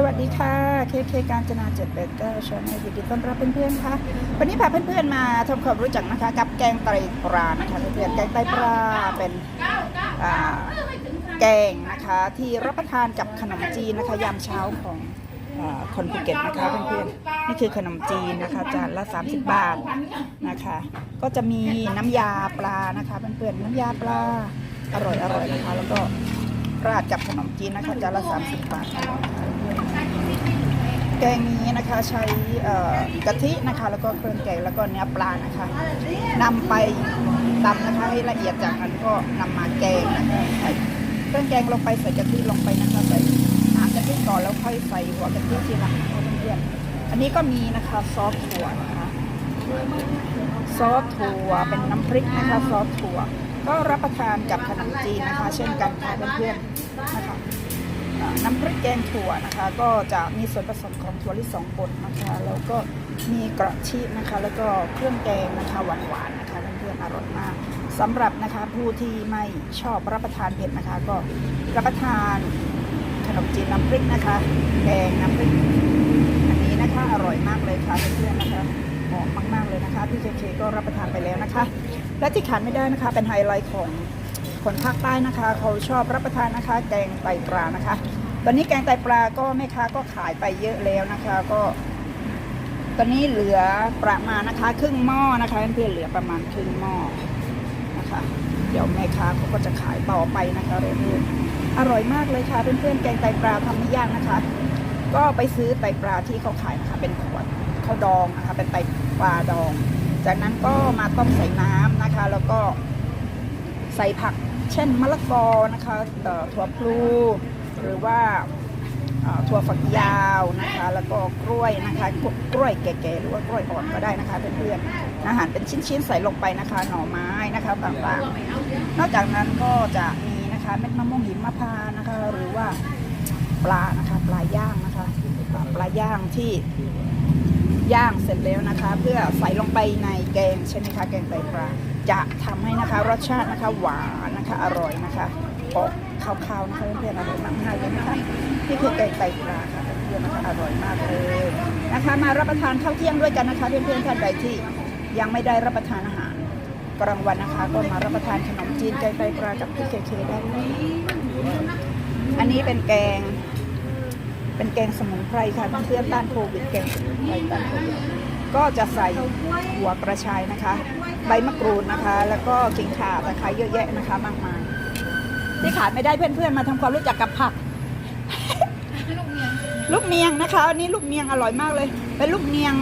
สวัสดีค่ะเคเคการจนาเจ็ดแปดเก้าชาแนลยินดีต้อนรับเพื่อนๆค่ะวันนี้พาเพื่อนๆมาทำความรู้จักนะคะ กับแกงไตปลานะคะเพื่อนๆแกงไตปลาเป็นแกงนะคะที่รับประทานกับขนมจีนนะคะยามเช้าของอคนภูเก็ตนะคะเพื่อนๆนี่คือขนมจีนนะคะจานละ 30 บาทนะคะ ก็จะมีน้ำยาปลานะคะเพื่อนๆน้ำยาปลาอร่อยๆนะคะแล้วก็ราดกับขนมจีนนะคะจานละ 30 บาท แกงนี้นะคะใช้กะทินะคะแล้วก็เครื่องแกงแล้วก็เนื้อปลานะคะนำไปตำนะคะให้ละเอียดจากนั้นก็นำมาแกงนะคะใส่เครื่องแกงลงไปใส่กะทิลงไปนะคะใส่น้ำกะทิก่อนแล้วค่อยใส่หัวกะทิทีหลังนะคะเพื่อนๆอันนี้ก็มีนะคะซอสถั่วนะคะซอสถั่วเป็นน้ำพริกนะคะซอสถั่ว ก็รับประทานกับขนมจีนนะคะ เช่นกันค่ะเพื่อนๆนะคะ น้ำพริกแกงถั่วนะคะ ก็จะมีส่วนผสมของถั่วลิสงบดนะคะแล้วก็มีกระชีนะคะ แล้วก็เครื่องแกงนะคะหวานๆนะคะเพื่อนๆอร่อยมากสำหรับนะคะผู้ที่ไม่ชอบรับประทานเผ็ดนะคะ ก็รับประทานขนมจีนน้ำพริกนะคะแกงน้ำพริกอันนี้นะคะอร่อยมากเลยค่ะเพื่อนๆนะคะหอมมากๆเลยนะคะพี่เคเคก็รับประทานไปแล้วนะคะ และที่ขาดไม่ได้นะคะเป็นไฮไลท์ของคนภาคใต้นะคะ เขาชอบรับประทานนะคะ แกงไตปลานะคะ ตอนนี้แกงไตปลาก็แม่ค้าก็ขายไปเยอะแล้วนะคะก็ตอนนี้เหลือประมาณนะคะ ครึ่งหม้อนะคะเพื่อนๆเหลือประมาณครึ่งหม้อนะคะ เดี๋ยวแม่ค้าเขาก็จะขายต่อไปนะคะเรื่อยๆอร่อยมากเลยค่ะเพื่อนๆแกงไตปลาทำไม่ยากนะคะ ก็ไปซื้อไตปลาที่เขาขายนะคะ เป็นขวดเขาดองนะคะ เป็นไตปลาดอง จากนั้นก็มาต้มใส่น้ำนะคะ แล้วก็ใส่ผักเช่นมะละกอนะคะต่อถั่วพลู หรือว่าถั่วฝักยาวนะคะ แล้วก็กล้วยนะคะกล้วยแก่ๆหรือว่ากล้วยอ่อนก็ได้นะคะเพื่อนๆอาหารเป็นชิ้นๆใส่ลงไปนะคะ หน่อไม้นะคะต่างๆ นอกจากนั้นก็จะมีนะคะเม็ดมะม่วงหิมพานต์นะคะ หรือว่าปลานะคะปลาย่างนะคะปลาย่างที่ย่างเสร็จแล้วนะคะ เพื่อใส่ลงไปในแกงใช่ไหมคะแกงไตปลาจะทำให้นะคะรสชาตินะคะหวานนะคะอร่อยนะคะ ออกคาวๆนะคะเพื่อนๆอร่อยมากๆเลยนะคะนี่คือแกงไตปลาค่ะเพื่อนๆนะคะอร่อยมากเลยนะคะ มารับประทานข้าวเที่ยงด้วยกันนะคะ เพื่อนๆท่านใดที่ยังไม่ได้รับประทานอาหารกลางวันนะคะ ก็มารับประทานขนมจีนแกงไตปลากับพี่เคเคได้เลยอันนี้เป็นแกง เป็นแกงสมุนไพรค่ะเพื่อนๆต้านโควิดแกงสมุนไพรต้านโควิดก็จะใส่หัวกระชายนะคะ ใบมะกรูดนะคะ แล้วก็กิ่งข่าตะไคร้เยอะแยะนะคะ มากมาย ที่ขาดไม่ได้เพื่อนๆมาทำความรู้จักกับผัก ลูกเนียงนะคะอันนี้ลูกเนียงอร่อยมากเลย เป็นลูกเนียง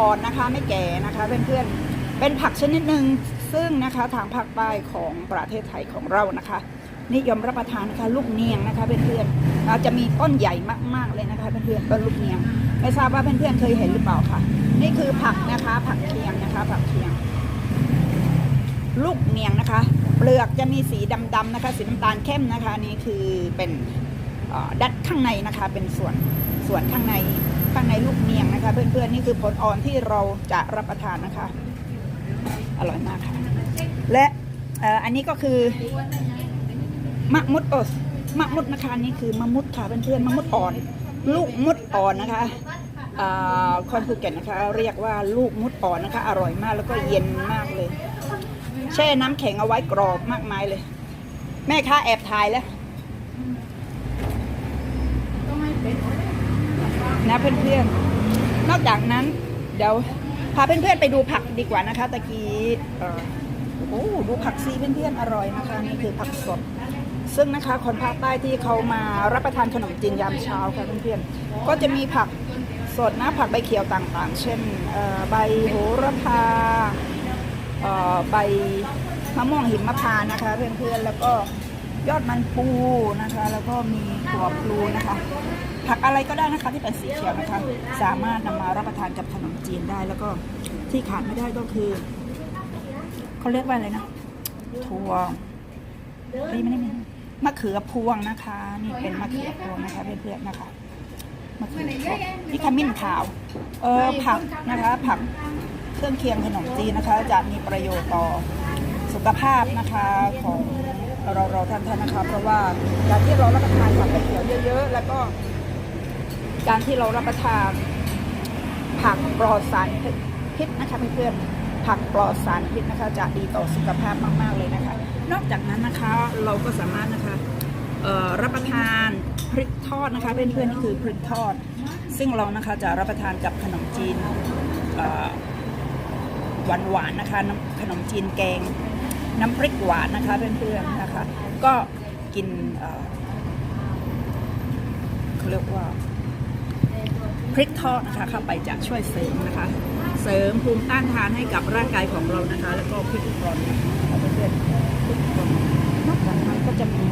อ่อนนะคะ ไม่แก่นะคะเพื่อนๆเป็นผักชนิดหนึ่งซึ่งนะคะทางภาคใต้ของประเทศไทยของเรานะคะนิยมรับประทานนะคะลูกเนียงนะคะเพื่อนๆจะมีต้นใหญ่มากๆเลยนะคะเพื่อนๆต้นลูกเนียงไม่ทราบว่าเพื่อนๆเคยเห็นหรือเปล่าคะนี่คือผักนะคะ ผักเคียงนะคะ ผักเคียง ลูกเนียงนะคะ เปลือกจะมีสีดำๆนะคะ สีน้ำตาลเข้มนะคะอันนี่คือเป็นดัดข้างในนะคะ เป็นส่วนส่วนข้างในข้างในลูกเนียงนะคะ เพื่อนๆนี่คือผลอ่อนที่เราจะรับประทานนะคะ อร่อยมากค่ะ และอ,อันนี้ก็คือมะมุดอสมะมุดนะคะนี่คือมะมุดค่ะเพื่อนๆมะมุดอ่อน ลูกมุดอ่อนนะคะอ่าคนภูเก็ตนะคะ เรียกว่าลูกมุดอ่อนนะคะ อร่อยมากแล้วก็เย็นมากเลย แช่น้ำแข็งเอาไว้กรอบมากมายเลย แม่ค้าแอบถ่ายแล้วนะเพื่อนๆ นอกจากนั้น เดี๋ยวพาเพื่อนๆไปดูผักดีกว่านะคะ ตะกี้โอ้ดูผักซีเพื่อนๆอร่อยนะคะนี่คือผักสด ซึ่งนะคะคนภาคใต้ที่เขามารับประทานขนมจีนยามเช้าค่ะเพื่อนๆก็จะมีผักสดนะผักใบเขียวต่างๆ เช่นใบโหระพา ใบมะม่วงหิมพานต์นะคะ เพื่อนๆแล้วก็ยอดมันปูนะคะ แล้วก็มีถั่วพลูนะคะ ผักอะไรก็ได้นะคะที่เป็นสีเขียวนะคะ สามารถนำมารับประทานกับขนมจีนได้ แล้วก็ที่ขาดไม่ได้ก็คือเขาเรียกว่าอะไรนะถั่วนี่ไม่ได้มีมะเขือพวงนะคะ นี่เป็นมะเขือพวงนะคะเพื่อนๆนะคะมะเขือพวงนี่ขมิ้นขาว เออผักนะคะ ผัก เครื่องเคียงขนมจีนนะคะ จะมีประโยชน์ต่อสุขภาพนะคะของเราเราท่านท่านนะคะ เพราะว่าการที่เรารับประทานผักใบเขียวเยอะ ๆ แล้วก็การที่เรารับประทานผักปลอดสารพิษนะคะเพื่อนๆผักปลอดสารพิษนะคะ จะดีต่อสุขภาพมากๆเลยนะคะ นอกจากนั้นนะคะเราก็สามารถนะคะรับประทานพริกทอดนะคะ เพื่อนๆนี่คือพริกทอด ซึ่งเรานะคะจะรับประทานกับขนมจีน หวานๆนะคะน้ำขนมจีนแกง น้ำพริกหวานนะคะเพื่อนๆนะคะ ก็กินเเขาเรียกว่าพริกทอดนะคะเข้าไปจะช่วยเสริมนะคะ เสริมภูมิต้านทานให้กับร่างกายของเรานะคะ แล้วก็พริกร้อนนะคะเพื่อนๆพริกร้อนนอกจากนั้นก็จะมี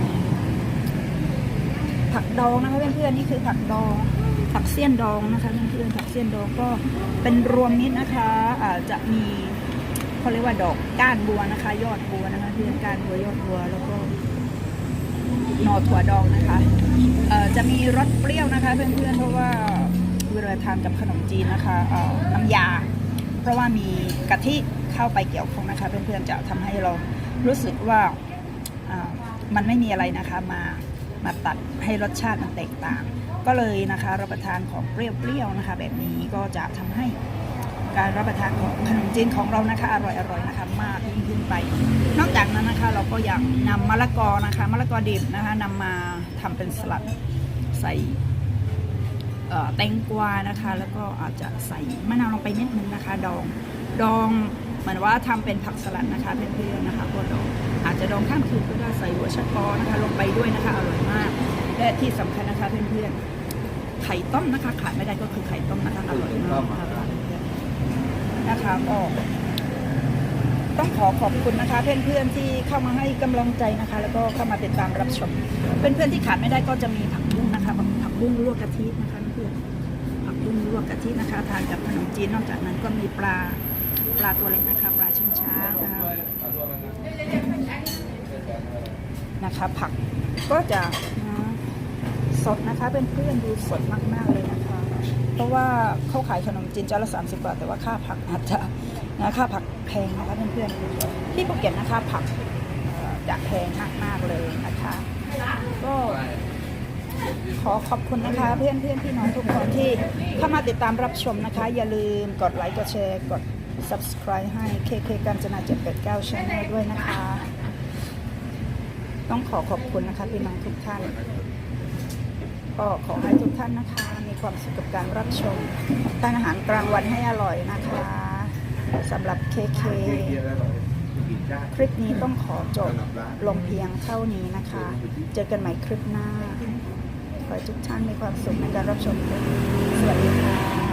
ผักดองนะคะเพื่อนๆนี่คือผักดอง ผักเสี้ยนดองนะคะเพื่อนๆผักเสี้ยนดองก็เป็นรวมมิตรนะคะอาจะมีเขาเรียกว่าดอกก้านบัวนะคะ ยอดบัวนะคะเพื่อนก้านบัวยอดบัวแล้วก็หน่อถั่วดองนะคะจะมีรสเปรี้ยวนะคะ เพื่อนๆเพราะว่าเวลาทานกับขนมจีนนะคะน้ำยา เพราะว่ามีกะทิเข้าไปเกี่ยวข้องนะคะ เพื่อนๆจะทำให้เรารู้สึกว่ามันไม่มีอะไรนะคะมามาตัดให้รสชาติมันแตกต่าง ก็เลยนะคะรับประทานของเปรี้ยวๆนะคะ แบบนี้ก็จะทำให้การรับประทานของขนมจีนของเรานะคะ อร่อยๆนะคะมากยิ่งขึ้นไป นอกจากนั้นนะคะเราก็ยากนำมะละกอนะคะมะละกอดิบนะคะนำมาทำเป็นสลัดใส่เอ่อแตงกวานะคะ แล้วก็อาจจะใส่มะนาวลงไปนิดนึงนะคะ ดองดองเหมือนว่าทำเป็นผักสลัดนะคะเพื่อนๆนะคะก็ดองอาจจะดองข้ามคืนก็ได้ใส่หัวชะกอนะคะ ลงไปด้วยนะคะอร่อยมาก และที่สำคัญนะคะเพื่อนๆ ไข่ต้มนะคะขาดไม่ได้ก็คือไข่ต้มนะคะอร่อยมากนะคะนะคะก็ต้องขอขอบคุณนะคะ เพื่อนๆที่เข้ามาให้กำลังใจนะคะ แล้วก็เข้ามาติดตามรับชม เพื่อนๆที่ขาดไม่ได้ก็จะมีผักบุ้งนะคะผักบุ้งลวกกะทินะคะเพื่อนผักบุ้งลวกกะทินะคะทานกับขนมจีนนอกจากนั้นก็มีปลาปลาตัวเล็กนะคะปลาชิงช้างนะคะผักก็จะ สดนะคะเป็นเพื่อนดูสดมากๆเลยนะคะ เพราะว่าเขาขายขนมจีนจานละ30บาทแต่ว่าค่าผักอาจจะนะค่าผักแพงนะคะเพื่อนๆที่ภูเก็ตนะคะผักอ่อจะแพงมากๆเลยนะคะก็ขอขอบคุณนะคะเพื่อนเพื่อนๆพี่น้องทุกคนที่เข้ามาติดตามรับชมนะคะ อย่าลืมกดไลค์กดแชร์กด subscribe ให้ KK การจนา789 Channel ด้วยนะคะ ต้องขอขอบคุณนะคะพี่น้องทุกท่าน ก็ขอให้ทุกท่านนะคะ มีความสุขกับการรับชมทานอาหารกลางวันให้อร่อยนะคะสำหรับเคเคลิปนี้ต้องขอจบลงเพียงเท่านี้นะคะ เจอกันใหม่คลิปหน้า ขอให้ทุกท่านมีความสุขในการรับชมค่ะ